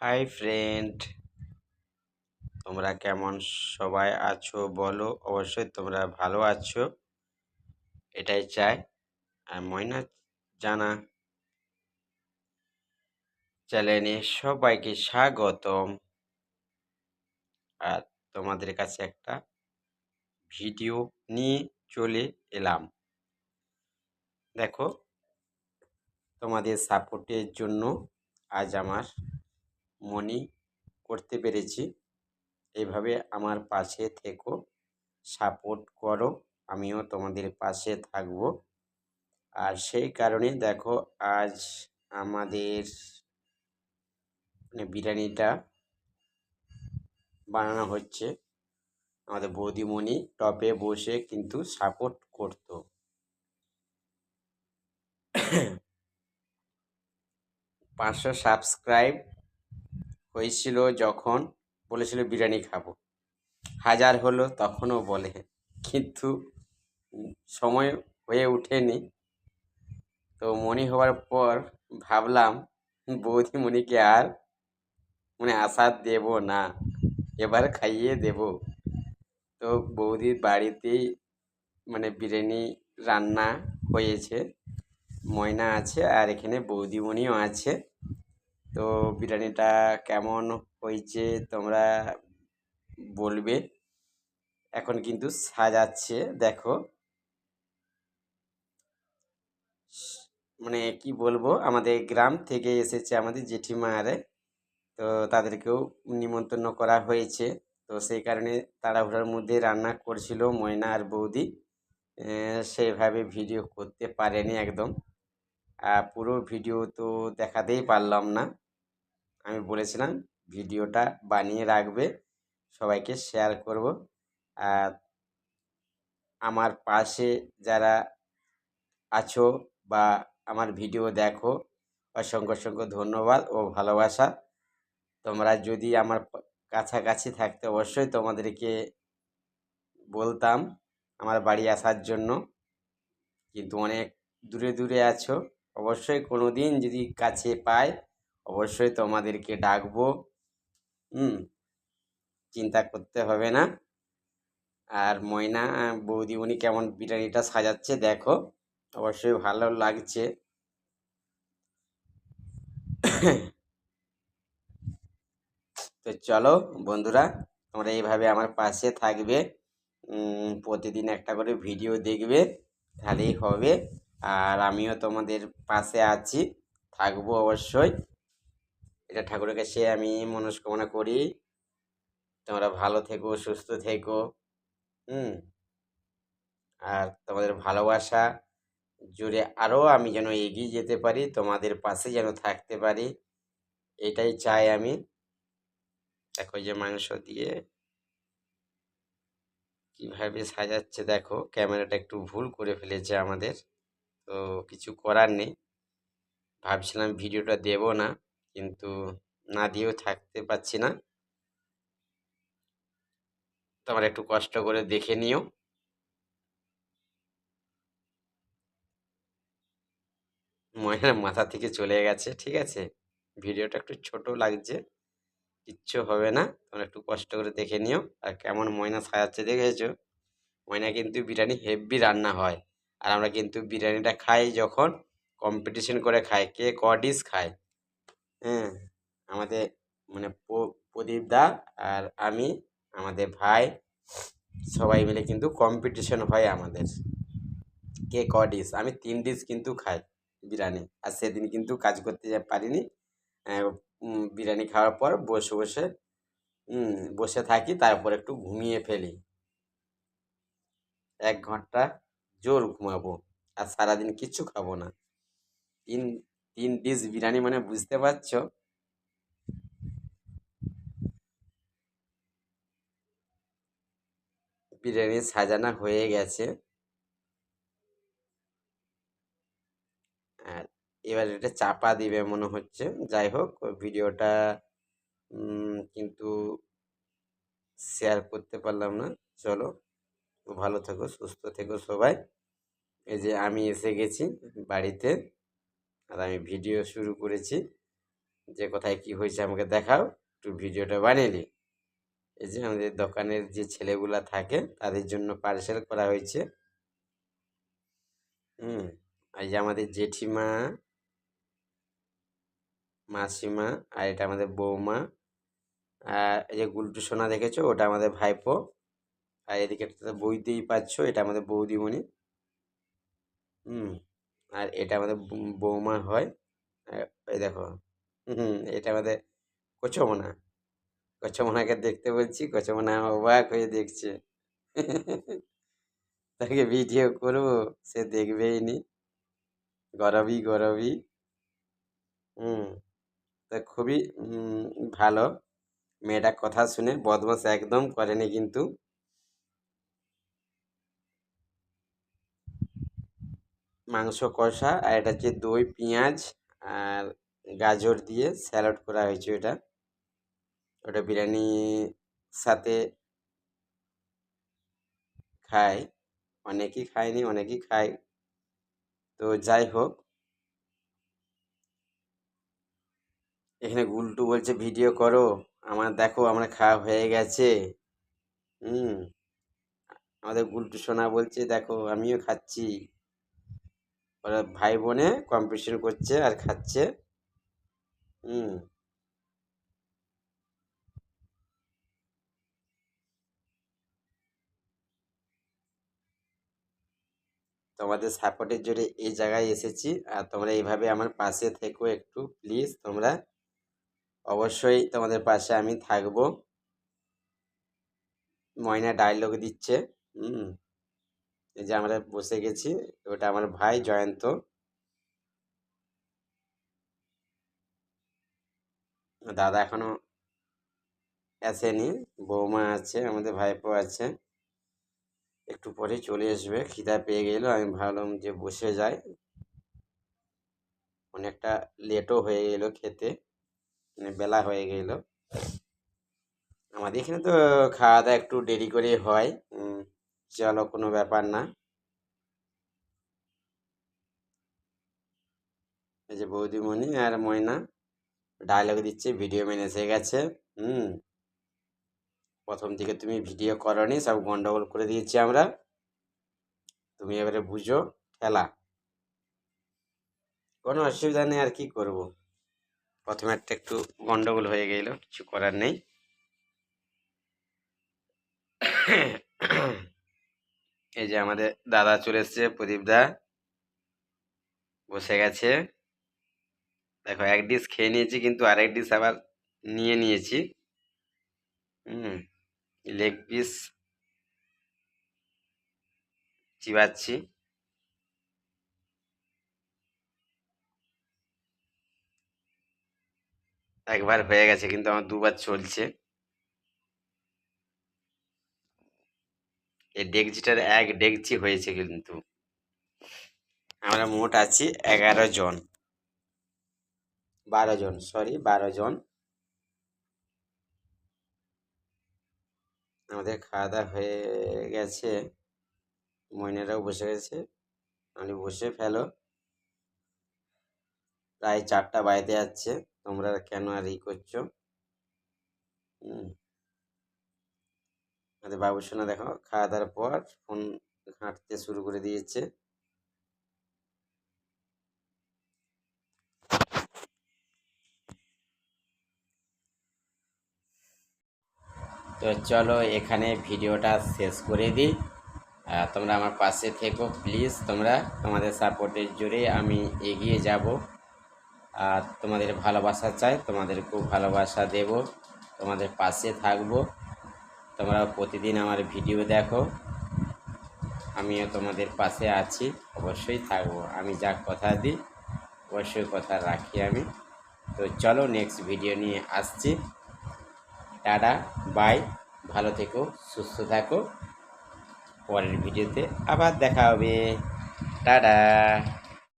Hi friend. তোমরা কেমন সবাই আছো বলো? অবশ্যই তোমরা ভালো আছো। এটাই চাই। আর ময়না জানা চ্যানেলে সবাইকে স্বাগতম। আর তোমাদের কাছে একটা ভিডিও নিয়ে চলে এলাম। দেখো, তোমাদের সাপোর্টের জন্য আজ আমার মনি করতে পেরেছি। এভাবে আমার পাশে থেকো, সাপোর্ট করো, আমিও তোমাদের পাশে থাকব। আর সেই কারণে দেখো, আজ আমাদের মানে বিরিয়ানিটা বানানো হচ্ছে। আমাদের বৌদিমণি টপে বসে কিন্তু সাপোর্ট করতো। পাঁচশো সাবস্ক্রাইব হয়েছিল যখন বলেছিল, বিরিয়ানি খাব। হাজার হলো, তখনও বলে। কিন্তু সময় হয়ে ওঠেনি। তো মনি হওয়ার পর ভাবলাম, বৌদিমণিকে আর মানে আশা দেব না, এবার খাইয়ে দেব। তো বৌদির বাড়িতেই মানে বিরিয়ানি রান্না হয়েছে, ময়না আছে আর এখানে বৌদিমণিও আছে। তো বিরিয়ানিটা কেমন হয়েছে তোমরা বলবে। এখন কিন্তু সাজাচ্ছে, দেখো। মানে কি বলব, আমাদের গ্রাম থেকে এসেছে আমাদের জেঠিমা আরে, তো তাদেরকেও নিমন্ত্রণ করা হয়েছে। তো সেই কারণে তাড়াহুড়োর মধ্যে রান্না করছিল ময়না আর বৌদি। সেভাবে ভিডিও করতে পারেনি একদম। পুরো ভিডিও তো দেখাতেই পারলাম না। আমি বলেছিলাম, ভিডিওটা বানিয়ে রাখবে, সবাইকে শেয়ার করব। আর আমার পাশে যারা আছো বা আমার ভিডিও দেখো, অসংখ্য অসংখ্য ধন্যবাদ ও ভালোবাসা। তোমরা যদি আমার কাছাকাছি থাকতে অবশ্যই তোমাদেরকে বলতাম, আমার বাড়ি আসার জন্য। কিন্তু অনেক দূরে দূরে আছো অবশ্যই কোনো দিন যদি কাছে পাই, অবশ্যই তোমাদেরকে ডাকবো। হুম, চিন্তা করতে হবে না। আর ময়না বৌদি উনি কেমন বিরিয়ানিটা সাজাচ্ছে দেখো, অবশ্যই ভালো লাগছে। তো চলো বন্ধুরা, তোমরা এইভাবে আমার পাশে থাকবে। প্রতিদিন একটা করে ভিডিও দেখবে, তাহলেই হবে। আর আমিও তোমাদের পাশে আছি, থাকব অবশ্যই। এটা ঠাকুরের কাছে আমি মনস্কামনা করি। তোমরা ভালো থেকো, সুস্থ থেকো, হুম। আর তোমাদের ভালোবাসা জুড়ে আরও আমি যেন এগিয়ে যেতে পারি, তোমাদের পাশে যেন থাকতে পারি, এটাই চাই আমি। দেখো যে মাংস দিয়ে কীভাবে সাজাচ্ছে, দেখো। ক্যামেরাটা একটু ভুল করে ফেলেছে আমাদের। তো কিছু করার নেই। ভাবছিলাম ভিডিওটা দেব না, কিন্তু না দিয়েও থাকতে পারছি না। তোমার একটু কষ্ট করে দেখে নিও। ময়নার মাথা থেকে চলে গেছে, ঠিক আছে? ভিডিওটা একটু ছোট লাগছে, কিচ্ছু হবে না। তোমরা একটু কষ্ট করে দেখে নিও, আর কেমন ময়না সাজাচ্ছে দেখেছ? ময়না কিন্তু বিরিয়ানি হেভি রান্না হয়। আর আমরা কিন্তু বিরিয়ানিটা খাই যখন কম্পিটিশন করে খাই, কে কডিস খায়। হ্যাঁ আমাদের মানে প্রদীপ দা আর আমি, আমাদের ভাই, সবাই মিলে কিন্তু কম্পিটিশন হয় আমাদের। কে ক ডিশ আমি তিন ডিশ কিন্তু খাই বিরিয়ানি। আর সেদিন কিন্তু কাজ করতে পারিনি বিরিয়ানি খাওয়ার পর বসে বসে বসে থাকি, তারপর একটু ঘুমিয়ে ফেলি। এক ঘণ্টা জোর ঘুমাবো আর সারাদিন কিচ্ছু খাব না। তিন তিন ডিশ বিরিয়ানি মানে বুঝতে পারছ? বিরিয়ানি সাজানো হয়ে গেছে। আর এবার এটা চাপা দিবে মনে হচ্ছে। যাই হোক ভিডিওটা কিন্তু শেয়ার করতে পারলাম না। চলো। ভালো থেকো, সুস্থ থেকো সবাই। এই যে আমি এসে গেছি বাড়িতে আর আমি ভিডিও শুরু করেছি। যে কোথায় কি হয়েছে আমাকে দেখাও, একটু ভিডিওটা বানিয়ে এই যে আমাদের দোকানের যে ছেলেগুলা থাকে, তাদের জন্য পার্সেল করা হয়েছে। হুম, এই যে আমাদের জেঠিমা, মাসিমা আর এটা আমাদের বৌমা। আর এই যে গুলটু সোনা দেখেছ? ওটা আমাদের ভাইপো। আর এদিকে বইতেই পাচ্ছ, এটা আমাদের বৌদিমণি। হুম, আর এটা আমাদের বৌমা হয়। এই দেখো, হুম, এটা আমাদের কচমোনা। কচমোনাকে দেখতে বলছি, কচমোনা অবাক হয়ে দেখছে। তাকে ভিডিও করব, সে দেখবেই নি। গরবই গরবই হুম, তা খুবই ভালো। মেয়েটা কথা শুনে বদমাস একদম করেনি কিন্তু। মাংস কষা, আর এটা হচ্ছে দই, পেঁয়াজ, আর গাজর দিয়ে স্যালাড করা হয়েছে ওটা। ওটা বিরিয়ানি সাথে খায়। অনেকেই খায়নি, অনেকেই খায়। তো যাই হোক। এখানে গুলটু বলছে, ভিডিও করো। আমার দেখো, আমরা খাওয়া হয়ে গেছে। হুম। আমাদের গুলটু সোনা বলছে, দেখো, আমিও খাচ্ছি। ওরা ভাই বোনে কম্পিটিশন করছে আর খাচ্ছে। হুম। তোমাদের সাপোর্টের জোরে এই জায়গায় এসেছি আর তোমরা এইভাবে আমার পাশে থেকো একটু প্লিজ তোমরা। অবশ্যই তোমাদের পাশে আমি থাকব। ময়না ডায়লগ দিচ্ছে। হুম। এই যে আমরা বসে গেছি, ওটা আমার ভাই জয়ন্ত। দাদা এখনও আসেনি, বৌমা আছে, আমাদের ভাইপো আছে। একটু পরে চলে আসবে, খিদা পেয়ে গেল, আমি ভাবলাম যে বসে যাই। অনেকটা লেটও হয়ে গেল খেতে মানে বেলা হয়ে গেল। আমাদের এখানে তো খাওয়া দাওয়া একটু দেরি করে হয়। চলো, কোনো ব্যাপার না। এই যে বৌদিমণি আর ময়না ডায়লগ দিচ্ছে ভিডিও ম্যান এসে গেছে, হুম। প্রথম থেকে তুমি ভিডিও করনি, সব গন্ডগোল করে দিয়েছি আমরা। তুমি এবারে বুঝো, খেলা। কোনো অসুবিধা নেই, আর কি করব? প্রথমে একটা একটু গন্ডগোল হয়ে গেল, কিছু করার নেই। এই যে আমাদের দাদা চলে এসছে, প্রদীপ দা। বসে গেছে। দেখো, এক ডিশ খেয়ে নিয়েছি, কিন্তু আরেক ডিশ আবার নিয়ে নিয়েছি। হুম, লেগ পিস চিবাচ্ছি। একবার হয়ে গেছে, কিন্তু আমার দুবার চলছে। এই ডেকচিটার এক ডেকচি হয়েছে কিন্তু। আমরা মোট আছি এগারো জন। বারো জন সরি বারো জন। আমাদের খাওয়া দাওয়া হয়ে গেছে। ময়নারাও বসে গেছে। আমি বসে ফেলো। প্রায় চারটা বাড়িতে যাচ্ছে। তোমরা কেন আর ই করছ হুম আমাদের বাবু সোনা দেখো, খাওয়া দাওয়ার পর ফোন ঘাঁটতে শুরু করে দিয়েছে। তো চলো, এখানে ভিডিওটা শেষ করে দিই। তোমরা আমার পাশে থেকো প্লিজ তোমরা তোমাদের সাপোর্টের জোরে আমি এগিয়ে যাব। আর তোমাদের ভালোবাসা চাই তোমাদেরকেও ভালোবাসা দেব। তোমাদের পাশে থাকব। তোমরা প্রতিদিন আমার ভিডিও দেখো। আমিও তোমাদের পাশে আছি, অবশ্যই থাকব। আমি যা কথা দিই, অবশ্যই কথা রাখি আমি। তো চলো নেক্সট ভিডিও নিয়ে আসছি। টাটা বাই ভালো থেকো, সুস্থ থাকো। পরের ভিডিওতে আবার দেখা হবে। টাটা।